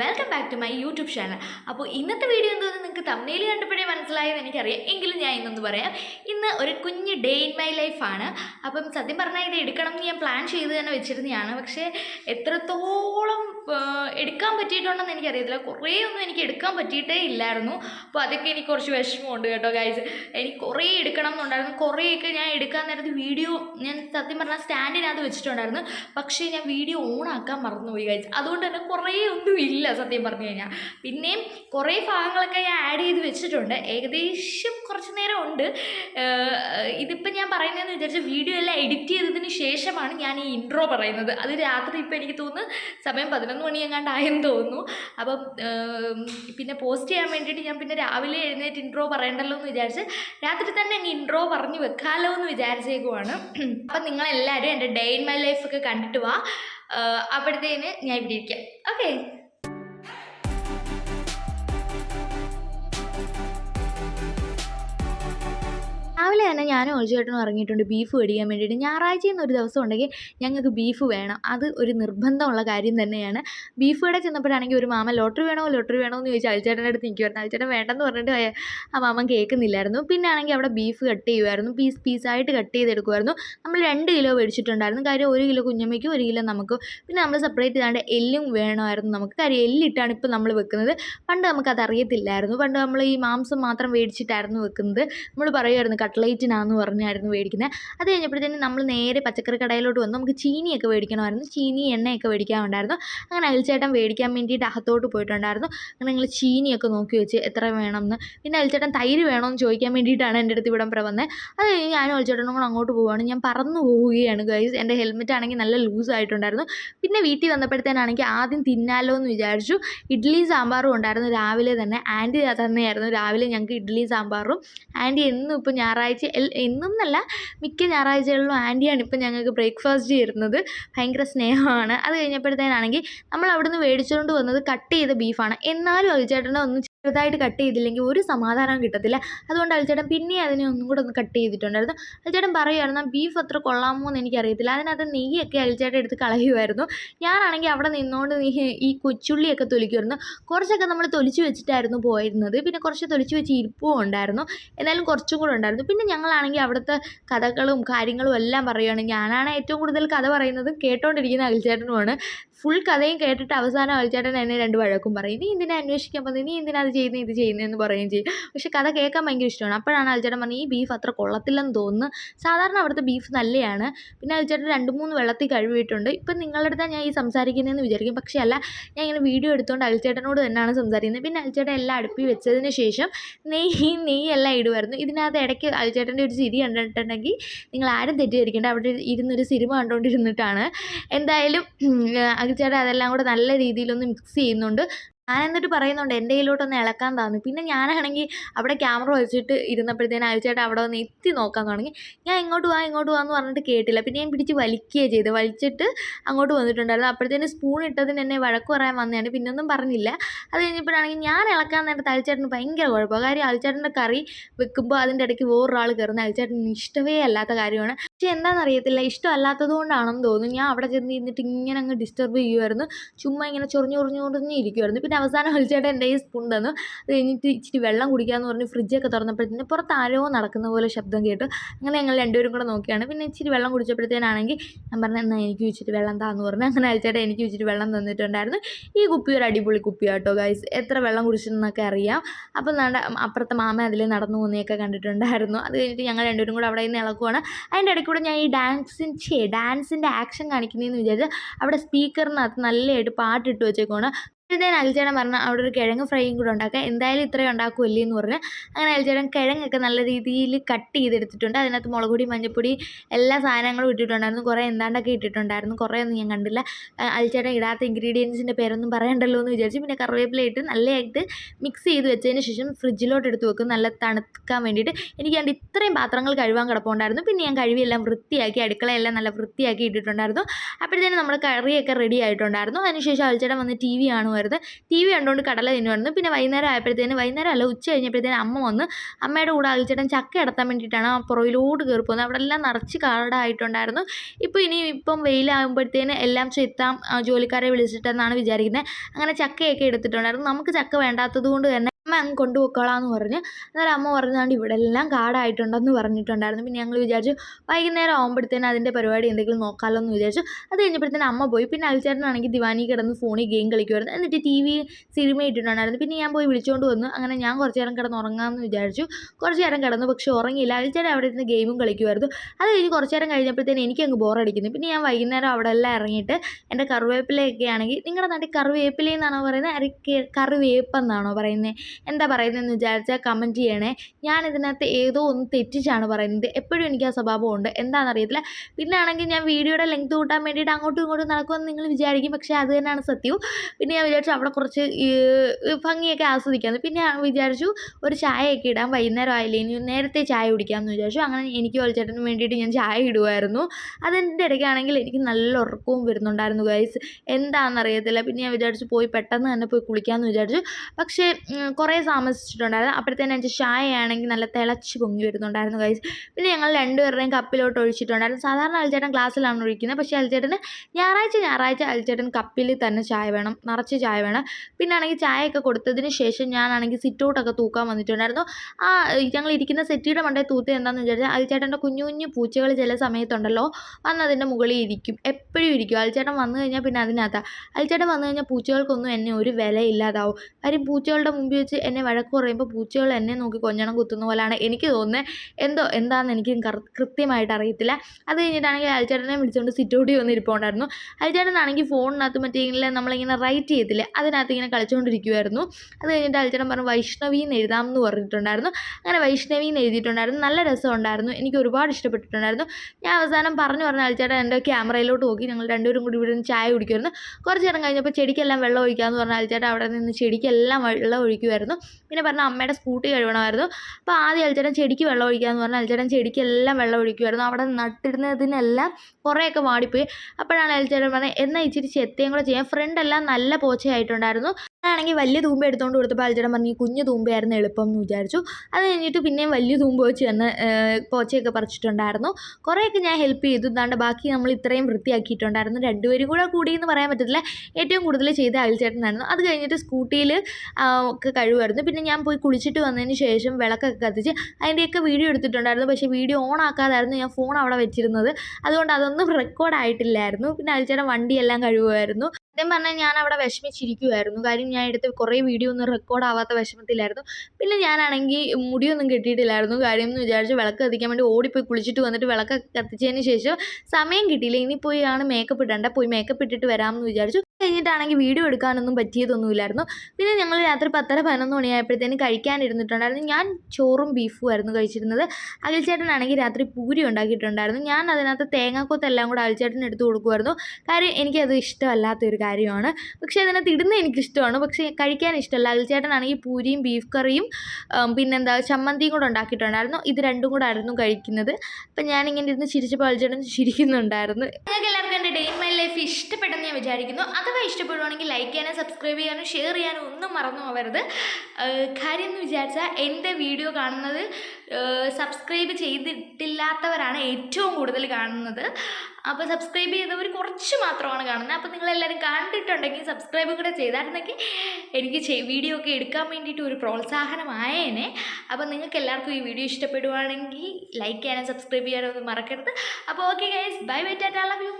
Welcome back to my YouTube channel അപ്പോൾ ഇന്നത്തെ video എന്തോന്ന് നിങ്ങൾക്ക് തമ്മിൽ കണ്ടപ്പോഴേ മനസ്സിലായെന്ന് എനിക്കറിയാം. എങ്കിലും ഞാൻ ഇന്നൊന്ന് പറയാം. ഇന്ന് ഒരു കുഞ്ഞ് ഡേ ഇൻ മൈ ലൈഫാണ് അപ്പം സത്യം പറഞ്ഞാൽ ഇത് എടുക്കണം എന്ന് ഞാൻ പ്ലാൻ ചെയ്ത് തന്നെ വെച്ചിരുന്നതാണ്. പക്ഷേ എത്രത്തോളം എടുക്കാൻ പറ്റിയിട്ടുണ്ടെന്ന് എനിക്കറിയത്തില്ല. കുറേ ഒന്നും എനിക്ക് എടുക്കാൻ പറ്റിയിട്ടേ ഇല്ലായിരുന്നു. അപ്പോൾ അതൊക്കെ എനിക്ക് കുറച്ച് വിഷമമുണ്ട് കേട്ടോ ഗൈസ് എനിക്ക് കുറേ എടുക്കണം എന്നുണ്ടായിരുന്നു. കുറേയൊക്കെ ഞാൻ എടുക്കാൻ നേരത്തെ വീഡിയോ ഞാൻ സത്യം പറഞ്ഞാൽ സ്റ്റാൻഡിനകത്ത് വെച്ചിട്ടുണ്ടായിരുന്നു. പക്ഷേ ഞാൻ വീഡിയോ ഓണാക്കാൻ മറന്നുപോയി ഗൈസ് അതുകൊണ്ട് തന്നെ കുറേ ഒന്നും ഇല്ല സത്യം പറഞ്ഞു കഴിഞ്ഞാൽ പിന്നെയും കുറേ ഭാഗങ്ങളൊക്കെ ഞാൻ ആഡ് ചെയ്ത് വെച്ചിട്ടുണ്ട്. ഏകദേശം കുറച്ച് നേരം ഉണ്ട്. ഇതിപ്പോൾ ഞാൻ പറയുന്നതെന്ന് വിചാരിച്ച വീഡിയോ എല്ലാം എഡിറ്റ് ചെയ്തതിന് ശേഷമാണ് ഞാൻ ഈ ഇൻട്രോ പറയുന്നത്. അത് രാത്രി ഇപ്പോൾ എനിക്ക് തോന്നുന്നു സമയം പതിനൊന്ന് മണി എങ്ങാണ്ട് തോന്നുന്നു. അപ്പം പിന്നെ പോസ്റ്റ് ചെയ്യാൻ വേണ്ടിയിട്ട് ഞാൻ പിന്നെ രാവിലെ എഴുന്നേറ്റ് ഇൻട്രോ പറയണ്ടല്ലോ എന്ന് വിചാരിച്ച് രാത്രി തന്നെ അങ്ങ് ഇൻട്രോ പറഞ്ഞു വെക്കാലോ എന്ന് വിചാരിച്ചേക്കുവാണ്. അപ്പം നിങ്ങളെല്ലാവരും എന്റെ ഡേ ഇൻ മൈ ലൈഫ് ഒക്കെ കണ്ടിട്ട് വാ. അപ്പോഴത്തേന് ഞാൻ ഇവിടെ ഇരിക്കാം. ഓക്കെ. രാവിലെ തന്നെ ഞാനും ഒഴിച്ചായിട്ടും ഇറങ്ങിയിട്ടുണ്ട് ബീഫ് മേടിക്കാൻ വേണ്ടിയിട്ട്. ഞായറാഴ്ച എന്നൊരു ദിവസം ഉണ്ടെങ്കിൽ ഞങ്ങൾക്ക് ബീഫ് വേണം. അത് ഒരു നിർബന്ധമുള്ള കാര്യം തന്നെയാണ്. ബീഫ് കട ചെന്നപ്പോഴാണെങ്കിൽ ഒരു മാമ ലോട്ടറി വേണോ? ലോട്ടറി വേണോ? എന്ന് ചോദിച്ചാൽ അൽച്ചേട്ടന്റെ അടുത്ത് നിൽക്കുമായിരുന്നു അൽച്ചേട്ടൻ വേണ്ടെന്ന് പറഞ്ഞിട്ട് ആ മാമൻ കേൾക്കുന്നില്ലായിരുന്നു. പിന്നെ ആണെങ്കിൽ അവിടെ ബീഫ് കട്ട് ചെയ്യുമായിരുന്നു. പീസ് പീസായിട്ട് കട്ട് ചെയ്തെടുക്കുമായിരുന്നു. നമ്മൾ രണ്ട് കിലോ മേടിച്ചിട്ടുണ്ടായിരുന്നു. കാര്യം ഒരു കിലോ കുഞ്ഞമ്മയ്ക്കും ഒരു കിലോ നമുക്കും. പിന്നെ നമ്മൾ സെപ്പറേറ്റ് ചെയ്താണ്ട് എല്ലും വേണമായിരുന്നു നമുക്ക്. കാര്യം എല്ലിട്ടാണ് ഇപ്പോൾ നമ്മൾ വെക്കുന്നത്. പണ്ട് നമുക്കത് അറിയത്തില്ലായിരുന്നു. പണ്ട് നമ്മൾ ഈ മാംസം മാത്രം മേടിച്ചിട്ടായിരുന്നു വെക്കുന്നത്. നമ്മൾ പറയുമായിരുന്നു കട്ട്ലേറ്റിനാന്ന് പറഞ്ഞായിരുന്നു മേടിക്കുന്നത് അത് കഴിഞ്ഞപ്പോഴത്തേനും നമ്മൾ നേരെ പച്ചക്കറി കടയിലോട്ട് വന്നു. നമുക്ക് ചീനിയൊക്കെ മേടിക്കണമായിരുന്നു. ചീനി എണ്ണയൊക്കെ മേടിക്കാനുണ്ടായിരുന്നു. അങ്ങനെ അയൽച്ചേട്ടൻ മേടിക്കാൻ വേണ്ടിയിട്ട് അകത്തോട്ട് പോയിട്ടുണ്ടായിരുന്നു. അങ്ങനെ ഞങ്ങൾ ചീനിയൊക്കെ നോക്കി വെച്ച് എത്ര വേണമെന്ന് പിന്നെ അയൽച്ചേട്ടൻ തൈര് വേണമെന്ന് ചോദിക്കാൻ വേണ്ടിയിട്ടാണ് എന്റെ അടുത്ത് ഇവിടം വന്നത് അത് കഴിഞ്ഞ് ഞാനും അയൽച്ചേട്ടനും കൂടെ അങ്ങോട്ട് പോവുകയാണ് ഞാൻ പറന്നു പോവുകയാണ് ഗൈസ് എന്റെ ഹെൽമെറ്റ് ആണെങ്കിൽ നല്ല ലൂസ് ആയിട്ടുണ്ടായിരുന്നു. പിന്നെ വീട്ടിൽ വന്നപ്പോഴത്തേനാണെങ്കിൽ ആദ്യം തിന്നാലോ എന്ന് വിചാരിച്ചു. ഇഡ്ഡലിയും സാമ്പാറും ഉണ്ടായിരുന്നു രാവിലെ തന്നെ. ആന്റി തന്നെയായിരുന്നു. രാവിലെ ഞങ്ങൾക്ക് ഇഡ്ഡലിയും സാമ്പാറും. ആന്റി എന്നും ഇപ്പോൾ ഞായറാഴ്ച എൽ എന്നും എന്നല്ല മിക്ക ഞായറാഴ്ചകളിലും ആന്റിയാണ് ഇപ്പം ഞങ്ങൾക്ക് ബ്രേക്ക്ഫാസ്റ്റ് തരുന്നത് ഭയങ്കര സ്നേഹമാണ്. അത് കഴിഞ്ഞപ്പോഴത്തേനാണെങ്കിൽ നമ്മൾ അവിടുന്ന് മേടിച്ചുകൊണ്ട് വന്നത് കട്ട് ചെയ്ത ബീഫാണ്. എന്നാലും അൽച്ചേട്ടനെ ഒന്ന് ചെറുതായിട്ട് കട്ട് ചെയ്തില്ലെങ്കിൽ ഒരു സമാധാനം കിട്ടത്തില്ല. അതുകൊണ്ട് അൽച്ചേട്ടൻ പിന്നെ അതിനെ ഒന്നും കൂടെ ഒന്ന് കട്ട് ചെയ്തിട്ടുണ്ടായിരുന്നു. അൽച്ചേട്ടൻ പറയുമായിരുന്നു ബീഫ് അത്ര കൊള്ളാമോ എന്ന് എനിക്കറിയത്തില്ല. അതിനകത്ത് നെയ്യൊക്കെ അൽച്ചേട്ടൻ എടുത്ത് കളയുമായിരുന്നു ഞാനാണെങ്കിൽ അവിടെ നിന്നുകൊണ്ട് ഈ കൊച്ചുള്ളിയൊക്കെ തൊലിക്കുമായിരുന്നു. കുറച്ചൊക്കെ നമ്മൾ തൊലിച്ച് വെച്ചിട്ടായിരുന്നു പോയിരുന്നത്. പിന്നെ കുറച്ച് തൊലിച്ച് വെച്ച് ഇരിപ്പും ഉണ്ടായിരുന്നു. എന്നാലും കുറച്ചും കൂടെ ഉണ്ടായിരുന്നു. പിന്നെ ഞങ്ങളാണെങ്കിൽ അവിടുത്തെ കഥകളും കാര്യങ്ങളും എല്ലാം പറയുകയാണ് ഞാനാണ് ഏറ്റവും കൂടുതൽ കഥ പറയുന്നത് കേട്ടോണ്ടിരിക്കുന്ന അഖിൽചേട്ടനുമാണ് ഫുൾ കഥയും കേട്ടിട്ട് അവസാനം അഖിൽചേട്ടൻ എന്നെ രണ്ട് വഴക്കും പറയും. നീ എന്തിനാ അന്വേഷിക്കാൻ പോകുന്നത് നീ എന്തിനാ അത് ചെയ്യുന്നത് ഇത് ചെയ്യുന്നതെന്ന് പറയുകയും ചെയ്യും. പക്ഷെ കഥ കേൾക്കാൻ ഭയങ്കര ഇഷ്ടമാണ്. അപ്പോഴാണ് അൽച്ചേട്ടൻ പറഞ്ഞത് ഈ ബീഫ് അത്ര കൊള്ളത്തില്ലെന്ന് തോന്നുന്നു. സാധാരണ അവിടുത്തെ ബീഫ് നല്ലതാണ് പിന്നെ അൽച്ചേട്ടൻ രണ്ട് മൂന്ന് വെള്ളത്തിൽ കഴുകിയിട്ടുണ്ട്. ഇപ്പം നിങ്ങളുടെ അടുത്താണ് ഞാൻ ഈ സംസാരിക്കുന്നതെന്ന് വിചാരിക്കും. പക്ഷേ അല്ല ഞാൻ ഇങ്ങനെ വീഡിയോ എടുത്തുകൊണ്ട് അൽച്ചേട്ടനോട് തന്നെയാണ് സംസാരിക്കുന്നത്. പിന്നെ അൽച്ചേട്ടൻ എല്ലാം അടുപ്പി വെച്ചതിന് ശേഷം നെയ്യ് നെയ്യ് എല്ലാം ഇടുമായിരുന്നു ഇതിനകത്ത് ഇടയ്ക്ക് അൽച്ചേട്ടന്റെ ഒരു ചിരി കണ്ടിട്ടുണ്ടെങ്കിൽ നിങ്ങൾ ആരും തെറ്റിദ്ധരിക്കേണ്ട. അവിടെ ഇരുന്നൊരു സിനിമ കണ്ടുകൊണ്ടിരുന്നിട്ടാണ് എന്തായാലും അൽച്ചേട്ടൻ അതെല്ലാം കൂടെ നല്ല രീതിയിലൊന്ന് മിക്സ് ചെയ്യുന്നുണ്ട്. ഞാൻ എന്നിട്ട് പറയുന്നുണ്ട് എന്റെ കയ്യിലോട്ടൊന്ന് ഇളക്കാൻ തന്നു. പിന്നെ ഞാനാണെങ്കിൽ അവിടെ ക്യാമറ വെച്ചിട്ട് ഇരുന്നപ്പോഴത്തേനും അയച്ചേട്ടാ അവിടെ വന്ന് എത്തി നോക്കാൻ തുടങ്ങി. ഞാൻ ഇങ്ങോട്ട് വാ ഇങ്ങോട്ട് വാ എന്ന് പറഞ്ഞിട്ട് കേട്ടില്ല. പിന്നെ ഞാൻ പിടിച്ച് വലിക്കുകയാണ് ചെയ്ത്. വലിച്ചിട്ട് അങ്ങോട്ട് വന്നിട്ടുണ്ടായിരുന്നു. അപ്പോഴത്തേനും സ്പൂൺ ഇട്ടതിന് എന്നെ വഴക്ക് പറയാൻ വന്നതാണ്. പിന്നെ ഒന്നും പറഞ്ഞില്ല. അത് കഴിഞ്ഞപ്പോഴാണെങ്കിൽ ഞാൻ ഇളക്കാൻ നേരത്തെ അയച്ചേട്ടന് ഭയങ്കര കുഴപ്പമാണ് കാര്യം അയച്ചേട്ടന്റെ കറി വെക്കുമ്പോൾ അതിന്റെ ഇടയ്ക്ക് വേറൊരാൾ കയറുന്ന അയച്ചേട്ടന് ഇഷ്ടമേ അല്ലാത്ത കാര്യമാണ്. പക്ഷെ എന്താണെന്നറിയത്തില്ല ഇഷ്ടമല്ലാത്തത് കൊണ്ടാണെന്ന് തോന്നുന്നു. ഞാൻ അവിടെ ചെന്ന് ഇരുന്നിട്ട് ഇങ്ങനെ അങ്ങ് ഡിസ്റ്റർബ് ചെയ്യുമായിരുന്നു ചുമ്മാ ഇങ്ങനെ ചൊറിഞ്ഞു ചൊറിഞ്ഞു ചൊറിഞ്ഞ് ഇരിക്കുമായിരുന്നു പിന്നെ അവസാനം അയച്ചേട്ടൻ എന്റെ ഈ സ്പൂൺ തന്നു. അത് കഴിഞ്ഞിട്ട് ഇച്ചിരി വെള്ളം കുടിക്കാമെന്ന് പറഞ്ഞ് ഫ്രിഡ്ജൊക്കെ തുറന്നപ്പോഴത്തേന് പുറത്ത് ആരോ നടക്കുന്ന പോലെ ശബ്ദം കേട്ടു. അങ്ങനെ ഞങ്ങൾ രണ്ടുപേരും കൂടെ നോക്കിയാണ്. പിന്നെ ഇച്ചിരി വെള്ളം കുടിച്ചപ്പോഴത്തേനാണെങ്കിൽ ഞാൻ പറഞ്ഞു എന്നാൽ എനിക്ക് ഇച്ചിരി വെള്ളം താന്ന് പറഞ്ഞു. അങ്ങനെ അയച്ചേട്ടൻ എനിക്ക് ഇച്ചിരി വെള്ളം തന്നിട്ടുണ്ടായിരുന്നു. ഈ കുപ്പി ഒരു അടിപൊളി കുപ്പിയാട്ടോ ഗൈസ് എത്ര വെള്ളം കുടിച്ചെന്നൊക്കെ അറിയാം. അപ്പം നട അപ്പുറത്തെ മാമ അതിൽ നടന്നു പോകുന്നതൊക്കെ കണ്ടിട്ടുണ്ടായിരുന്നു. അത് കഴിഞ്ഞിട്ട് ഞങ്ങൾ രണ്ടുപേരും കൂടെ അവിടെ നിന്ന് ഇളക്കുവാണ്. അതിന്റെ ഇടയ്ക്ക് കൂടെ ഞാൻ ഈ ഡാൻസിൻ ഛേ ഡാൻസിന്റെ ആക്ഷൻ കാണിക്കുന്നതെന്ന് വിചാരിച്ച് അവിടെ സ്പീക്കറിനകത്ത് നല്ലതായിട്ട് പാട്ടിട്ട് വെച്ചേക്കുവാണ്. അപ്പോഴത്തേന് അൽച്ചേട്ടൻ പറഞ്ഞാൽ അവിടെ ഒരു കിഴങ്ങ് ഫ്രൈയും കൂടെ ഉണ്ടാക്കാം. എന്തായാലും ഇത്രയും ഉണ്ടാക്കുമല്ലേ എന്ന് പറഞ്ഞ് അങ്ങനെ അൽച്ചേട്ടൻ കിഴങ്ങൊക്കെ നല്ല രീതിയിൽ കട്ട് ചെയ്തെടുത്തിട്ടുണ്ട്. അതിനകത്ത് മുളക് പൊടി മഞ്ഞൾപ്പൊടി എല്ലാ സാധനങ്ങളും ഇട്ടിട്ടുണ്ടായിരുന്നു. കുറേ എന്താണ്ടൊക്കെ ഇട്ടിട്ടുണ്ടായിരുന്നു. കുറേ ഒന്നും ഞാൻ കണ്ടില്ല. ആ, ഇടാത്ത ഇൻഗ്രീഡിയൻസിന്റെ പേരൊന്നും പറയണ്ടല്ലോ എന്ന് വിചാരിച്ചു പിന്നെ കറിവേപ്പില ഇട്ട് നല്ലതായിട്ട് മിക്സ് ചെയ്ത് വെച്ചതിന് ശേഷം ഫ്രിഡ്ജിലോട്ട് എടുത്ത് വെക്കും. നല്ല തണുക്കാൻ വേണ്ടിയിട്ട്. എനിക്ക് അതിന്റെ ഇത്രയും പാത്രങ്ങൾ കഴുകാൻ കിടപ്പുണ്ടായിരുന്നു. പിന്നെ ഞാൻ കഴുകിയെല്ലാം വൃത്തിയാക്കി അടുക്കളയെല്ലാം നല്ല വൃത്തിയാക്കി ഇട്ടിട്ടുണ്ടായിരുന്നു. അപ്പോഴത്തേനും നമ്മുടെ കറിയൊക്കെ റെഡി ആയിട്ടുണ്ടായിരുന്നു. അതിനുശേഷം അൽച്ചേട്ടൻ വന്ന് ടി വി കാണുമായിരുന്നു കാണുമായിരുന്നു ടി വി കണ്ടുകൊണ്ട് കടല തിന്നുമായിരുന്നു പിന്നെ വൈകുന്നേരം ആയപ്പോഴത്തേന് വൈകുന്നേരം അല്ല ഉച്ച കഴിഞ്ഞപ്പോഴത്തേന് അമ്മ വന്ന് അമ്മയുടെ കൂടെ അകിച്ചേട്ടൻ ചക്ക ഇടത്താൻ വേണ്ടിയിട്ടാണ് ആ പുറകിലോട്ട് കയറി പോകുന്നത്. അവിടെ എല്ലാം നിറച്ച് കാടായിട്ടുണ്ടായിരുന്നു ഇപ്പോൾ ഇനി ഇപ്പം വെയിലാകുമ്പോഴത്തേന് എല്ലാം ചെത്താം ജോലിക്കാരെ വിളിച്ചിട്ടെന്നാണ് വിചാരിക്കുന്നത്. അങ്ങനെ ചക്കയൊക്കെ എടുത്തിട്ടുണ്ടായിരുന്നു. നമുക്ക് ചക്ക വേണ്ടാത്തത് കൊണ്ട് തന്നെ അമ്മ അങ്ങ് കൊണ്ടുപോയിക്കോളാം പറഞ്ഞ്. അന്നേരം അമ്മ പറഞ്ഞാണ്ട് ഇവിടെ എല്ലാം കാടായിട്ടുണ്ടെന്ന് പറഞ്ഞിട്ടുണ്ടായിരുന്നു. പിന്നെ ഞങ്ങൾ വിചാരിച്ചു വൈകുന്നേരം ആകുമ്പോഴത്തേനും അതിന്റെ പരിപാടി എന്തെങ്കിലും നോക്കാമല്ലോ എന്ന് വിചാരിച്ചു. അത് കഴിഞ്ഞപ്പോഴത്തേനും അമ്മ പോയി. പിന്നെ അൽച്ചേട്ടനാണെങ്കിൽ ദിവാനി കിടന്ന് ഫോണിൽ ഗെയിം കളിക്കുമായിരുന്നു എന്നിട്ട് ടി വി സിനിമ ഇട്ടിട്ടുണ്ടായിരുന്നു. പിന്നെ ഞാൻ പോയി വിളിച്ചുകൊണ്ട് വന്നു. അങ്ങനെ ഞാൻ കുറച്ച് നേരം കിടന്ന് ഉറങ്ങാമെന്ന് വിചാരിച്ചു. കുറച്ച് നേരം കിടന്നു. പക്ഷേ ഉറങ്ങിയില്ല. അൽച്ചേട്ടൻ അവിടെ ഇരുന്ന് ഗെയിമും കളിക്കുമായിരുന്നു അത് കഴിഞ്ഞ് കുറച്ച് നേരം കഴിഞ്ഞപ്പോഴത്തേനും എനിക്ക് അങ്ങ് ബോറടിക്കുന്നു പിന്നെ ഞാൻ വൈകുന്നേരം അവിടെ എല്ലാം ഇറങ്ങിയിട്ട് എന്റെ കറിവേപ്പിലയൊക്കെ ആണെങ്കിൽ നിങ്ങളുടെ നാട്ടിൽ കറിവേപ്പിലയെന്നാണോ പറയുന്നത്? അരക്ക് കറിവേപ്പെന്നാണോ പറയുന്നത്? എന്താ പറയുന്നതെന്ന് വിചാരിച്ചാൽ കമന്റ് ചെയ്യണേ. ഞാൻ ഇതിനകത്ത് ഏതോ ഒന്ന് തെറ്റിച്ചാണ് പറയുന്നത്. എപ്പോഴും എനിക്ക് ആ സ്വഭാവം ഉണ്ട്. എന്താണെന്നറിയത്തില്ല. പിന്നെ ആണെങ്കിൽ ഞാൻ വീഡിയോയുടെ ലെങ്ത് കൂട്ടാൻ വേണ്ടിയിട്ട് അങ്ങോട്ടും ഇങ്ങോട്ടും നടക്കുമെന്ന് നിങ്ങൾ വിചാരിക്കും. പക്ഷേ അത് തന്നെയാണ് സത്യവും. പിന്നെ ഞാൻ വിചാരിച്ചു അവിടെ കുറച്ച് ഭംഗിയൊക്കെ ആസ്വദിക്കാമെന്ന്. പിന്നെ വിചാരിച്ചു ഒരു ചായയൊക്കെ ഇടാം വൈകുന്നേരം ആയില്ലേ? ഇനി നേരത്തെ ചായ കുടിക്കാമെന്ന് വിചാരിച്ചു. അങ്ങനെ എനിക്ക് ഓൾച്ചേട്ടന് വേണ്ടിയിട്ട് ഞാൻ ചായ ഇടുമായിരുന്നു. അതിന്റെ ഇടയ്ക്കാണെങ്കിൽ എനിക്ക് നല്ല ഉറക്കവും വരുന്നുണ്ടായിരുന്നു ഗൈസ് എന്താണെന്നറിയത്തില്ല. പിന്നെ ഞാൻ വിചാരിച്ചു പോയി പെട്ടെന്ന് തന്നെ പോയി കുളിക്കാമെന്ന് വിചാരിച്ചു. പക്ഷേ ഉം, കുറേ താമസിച്ചിട്ടുണ്ടായിരുന്നു. അപ്പോഴത്തേനും എന്റെ ചായയാണെങ്കിൽ നല്ല തിളച്ച് പൊങ്ങി വരുന്നുണ്ടായിരുന്നു ഗൈസ് പിന്നെ ഞങ്ങൾ രണ്ടുപേരുടെയും കപ്പിലോട്ട് ഒഴിച്ചിട്ടുണ്ടായിരുന്നു. സാധാരണ അൽച്ചേട്ടൻ ഗ്ലാസ്സിലാണ് ഒഴിക്കുന്നത് പക്ഷേ അൽച്ചേട്ടന് ഞായറാഴ്ച ഞായറാഴ്ച അൽച്ചേട്ടൻ കപ്പിൽ തന്നെ ചായ വേണം നിറച്ച് ചായ വേണം. പിന്നെ ആണെങ്കിൽ ചായയൊക്കെ കൊടുത്തതിന് ശേഷം ഞാനാണെങ്കിൽ സിറ്റൗട്ടൊക്കെ തൂക്കാൻ വന്നിട്ടുണ്ടായിരുന്നു. ആ ഞങ്ങൾ ഇരിക്കുന്ന സെറ്റിയുടെ മണ്ടേ തൂത്ത് എന്താണെന്ന് വിചാരിച്ചാൽ അൽച്ചേട്ടന്റെ കുഞ്ഞു കുഞ്ഞു പൂച്ചകൾ ചില സമയത്തുണ്ടല്ലോ വന്ന് അതിന്റെ മുകളിൽ ഇരിക്കും. എപ്പോഴും ഇരിക്കും. അൽച്ചേട്ടൻ വന്നു കഴിഞ്ഞാൽ പിന്നെ അതിനകത്താണ് അൽച്ചേട്ടൻ വന്നു കഴിഞ്ഞാൽ പൂച്ചകൾക്കൊന്നും എന്നെ ഒരു വില ഇല്ലാതാവും കാര്യം പൂച്ചകളുടെ മുമ്പിൽ വെച്ച് എന്നെ വഴക്ക് പറയുമ്പോൾ പൂച്ചകൾ എന്നെ നോക്കി കൊഞ്ഞണം കുത്തുന്ന പോലെയാണ് എനിക്ക് തോന്നുന്നത് എന്തോ എന്താണെന്ന് എനിക്ക് കൃത്യമായിട്ട് അറിയത്തില്ല. അത് കഴിഞ്ഞിട്ടാണെങ്കിൽ അൽച്ചേട്ടനെ വിളിച്ചുകൊണ്ട് സിറ്റൗട്ടിൽ വന്ന് ഇരിപ്പുണ്ടായിരുന്നു അൽച്ചേട്ടനാണെങ്കിൽ ഫോണിനകത്ത് മറ്റേ നമ്മളിങ്ങനെ റൈറ്റ് ചെയ്യത്തില്ലേ അതിനകത്ത് ഇങ്ങനെ കളിച്ചുകൊണ്ടിരിക്കുമായിരുന്നു അത് കഴിഞ്ഞിട്ട് അൽച്ചേട്ടൻ പറഞ്ഞു വൈഷ്ണവി എന്ന് എഴുതാമെന്ന് പറഞ്ഞിട്ടുണ്ടായിരുന്നു. അങ്ങനെ വൈഷ്ണവി എന്ന് എഴുതിയിട്ടുണ്ടായിരുന്നു. നല്ല രസമുണ്ടായിരുന്നു. എനിക്ക് ഒരുപാട് ഇഷ്ടപ്പെട്ടിട്ടുണ്ടായിരുന്നു. ഞാൻ അവസാനം പറഞ്ഞു പറഞ്ഞ അൽച്ചേട്ടൻ എന്റെ ക്യാമറയിലോട്ട് നോക്കി ഞങ്ങൾ രണ്ടുപേരും കൂടി ഇവിടെ നിന്ന് ചായ കുടിക്കുമായിരുന്നു കുറച്ച് നേരം കഴിഞ്ഞപ്പോൾ ചെടിക്കെല്ലാം വെള്ളം ഒഴിക്കാമെന്ന് പറഞ്ഞ അൽച്ചേട്ടൻ അവിടെ നിന്ന് ചെടിക്കെല്ലാം വെള്ളം ഒഴിക്കുമായിരുന്നു പിന്നെ പറഞ്ഞ അമ്മയുടെ സ്കൂട്ടി കഴുകണമായിരുന്നു. അപ്പോൾ ആദ്യം അൽച്ചേട്ടൻ ചെടിക്ക് വെള്ളം ഒഴിക്കാമെന്ന് പറഞ്ഞാൽ അൽച്ചേട്ടൻ ചെടിക്കെല്ലാം വെള്ളം ഒഴിക്കുമായിരുന്നു. അവിടെ നട്ടിരുന്നതിനെല്ലാം കുറേയൊക്കെ വാടിപ്പോയി. അപ്പോഴാണ് അൽച്ചേട്ടൻ പറഞ്ഞത് എന്നാൽ ഇച്ചിരി ചെത്തയും കൂടെ ചെയ്യാം. ഫ്രണ്ടെല്ലാം നല്ല പോച്ചയായിട്ടുണ്ടായിരുന്നു. ഞാനാണെങ്കിൽ വലിയ തൂമ്പ എടുത്തുകൊണ്ട് കൊടുത്തപ്പോൾ അൽജടം പറഞ്ഞു ഈ കുഞ്ഞു തൂമ്പയായിരുന്നു എളുപ്പം എന്ന് വിചാരിച്ചു. അത് കഴിഞ്ഞിട്ട് പിന്നെയും വലിയ തൂമ്പ വെച്ച് തന്നെ പോച്ചയൊക്കെ പറിച്ചിട്ടുണ്ടായിരുന്നു. കുറേയൊക്കെ ഞാൻ ഹെൽപ്പ് ചെയ്തു. ഇതാണ്ട് ബാക്കി നമ്മൾ ഇത്രയും വൃത്തിയാക്കിയിട്ടുണ്ടായിരുന്നു. രണ്ടുപേരും കൂടെ കൂടി എന്ന് പറയാൻ പറ്റത്തില്ല. ഏറ്റവും കൂടുതൽ ചെയ്ത അയൽച്ചേട്ടനായിരുന്നു അത് കഴിഞ്ഞിട്ട് സ്കൂട്ടിയിൽ ഒക്കെ കഴിവായിരുന്നു പിന്നെ ഞാൻ പോയി കുളിച്ചിട്ട് വന്നതിന് ശേഷം വിളക്കൊക്കെ കത്തിച്ച് അതിന്റെയൊക്കെ വീഡിയോ എടുത്തിട്ടുണ്ടായിരുന്നു. പക്ഷേ വീഡിയോ ഓൺ ആക്കാതായിരുന്നു ഞാൻ ഫോൺ അവിടെ വെച്ചിരുന്നത്. അതുകൊണ്ട് അതൊന്നും റെക്കോർഡ് ആയിട്ടില്ലായിരുന്നു. പിന്നെ അയൽച്ചേട്ടൻ വണ്ടിയെല്ലാം കഴിവുമായിരുന്നു സത്യം പറഞ്ഞാൽ ഞാൻ അവിടെ വിഷമിച്ചിരിക്കുമായിരുന്നു കാര്യം ഞാൻ എടുത്ത് കുറേ വീഡിയോ ഒന്നും റെക്കോർഡ് ആവാത്ത വിഷമത്തിലായിരുന്നു. പിന്നെ ഞാനാണെങ്കിൽ മുടിയൊന്നും കെട്ടിയിട്ടില്ലായിരുന്നു. കാര്യം എന്ന് വിചാരിച്ച് വിളക്ക് കത്തിക്കാൻ വേണ്ടി ഓടിപ്പോയി കുളിച്ചിട്ട് വന്നിട്ട് വിളക്ക് കത്തിച്ചതിന് ശേഷം സമയം കിട്ടിയില്ല. ഇനി പോയി ആണ് മേക്കപ്പ് ഇടണ്ട. പോയി മേക്കപ്പ് ഇട്ടിട്ട് വരാമെന്ന് വിചാരിച്ചു. കഴിഞ്ഞിട്ടാണെങ്കിൽ വീഡിയോ എടുക്കാനൊന്നും പറ്റിയതൊന്നുമില്ലായിരുന്നു. പിന്നെ ഞങ്ങൾ രാത്രി പത്തര പതിനൊന്ന് മണിയായപ്പോഴത്തേന് കഴിക്കാനിരുന്നിട്ടുണ്ടായിരുന്നു. ഞാൻ ചോറും ബീഫും ആയിരുന്നു കഴിച്ചിരുന്നത്. അഖിൽച്ചേട്ടനാണെങ്കിൽ രാത്രി പൂരി ഉണ്ടാക്കിയിട്ടുണ്ടായിരുന്നു. ഞാൻ അതിനകത്ത് തേങ്ങാക്കൊത്തെല്ലാം കൂടെ അഖിൽച്ചേട്ടന് എടുത്ത് കൊടുക്കുമായിരുന്നു കാര്യം എനിക്കത് ഇഷ്ടമല്ലാത്തൊരു കാര്യമാണ്. പക്ഷേ അതിനകത്ത് ഇടുന്ന എനിക്കിഷ്ടമാണ്. പക്ഷേ കഴിക്കാൻ ഇഷ്ടമല്ല. അഖിൽച്ചേട്ടനാണെങ്കിൽ പൂരിയും ബീഫ് കറിയും പിന്നെന്താ ചമ്മന്തിയും കൂടെ ഉണ്ടാക്കിയിട്ടുണ്ടായിരുന്നു. ഇത് രണ്ടും കൂടെ ആയിരുന്നു കഴിക്കുന്നത്. അപ്പം ഞാനിങ്ങനെ ഇരുന്ന് ചിരിച്ചപ്പോൾ അഖിൽച്ചേട്ടൻ ചിരിക്കുന്നുണ്ടായിരുന്നു. നിങ്ങൾക്ക് എല്ലാവർക്കും എന്റെ ഡേ മൈ ലൈഫ് ഇഷ്ടപ്പെട്ടെന്ന് ഞാൻ വിചാരിക്കുന്നു. അഥവാ ഇഷ്ടപ്പെടുവാണെങ്കിൽ ലൈക്ക് ചെയ്യാനും സബ്സ്ക്രൈബ് ചെയ്യാനും ഷെയർ ചെയ്യാനും ഒന്നും മറന്നു പോകരുത്. കാര്യം എന്ന് വിചാരിച്ചാൽ എന്റെ വീഡിയോ കാണുന്നത് സബ്സ്ക്രൈബ് ചെയ്തിട്ടില്ലാത്തവരാണ് ഏറ്റവും കൂടുതൽ കാണുന്നത്. അപ്പോൾ സബ്സ്ക്രൈബ് ചെയ്തവർ കുറച്ച് മാത്രമാണ് കാണുന്നത്. അപ്പോൾ നിങ്ങളെല്ലാവരും കണ്ടിട്ടുണ്ടെങ്കിൽ സബ്സ്ക്രൈബ് കൂടെ ചെയ്തായിരുന്നെങ്കിൽ എനിക്ക് വീഡിയോ ഒക്കെ എടുക്കാൻ വേണ്ടിയിട്ട് ഒരു പ്രോത്സാഹനമായേനെ. അപ്പോൾ നിങ്ങൾക്ക് എല്ലാവർക്കും ഈ വീഡിയോ ഇഷ്ടപ്പെടുവാണെങ്കിൽ ലൈക്ക് ചെയ്യാനും സബ്സ്ക്രൈബ് ചെയ്യാനും ഒന്നും മറക്കരുത്. അപ്പോൾ okay guys bye bye tata love you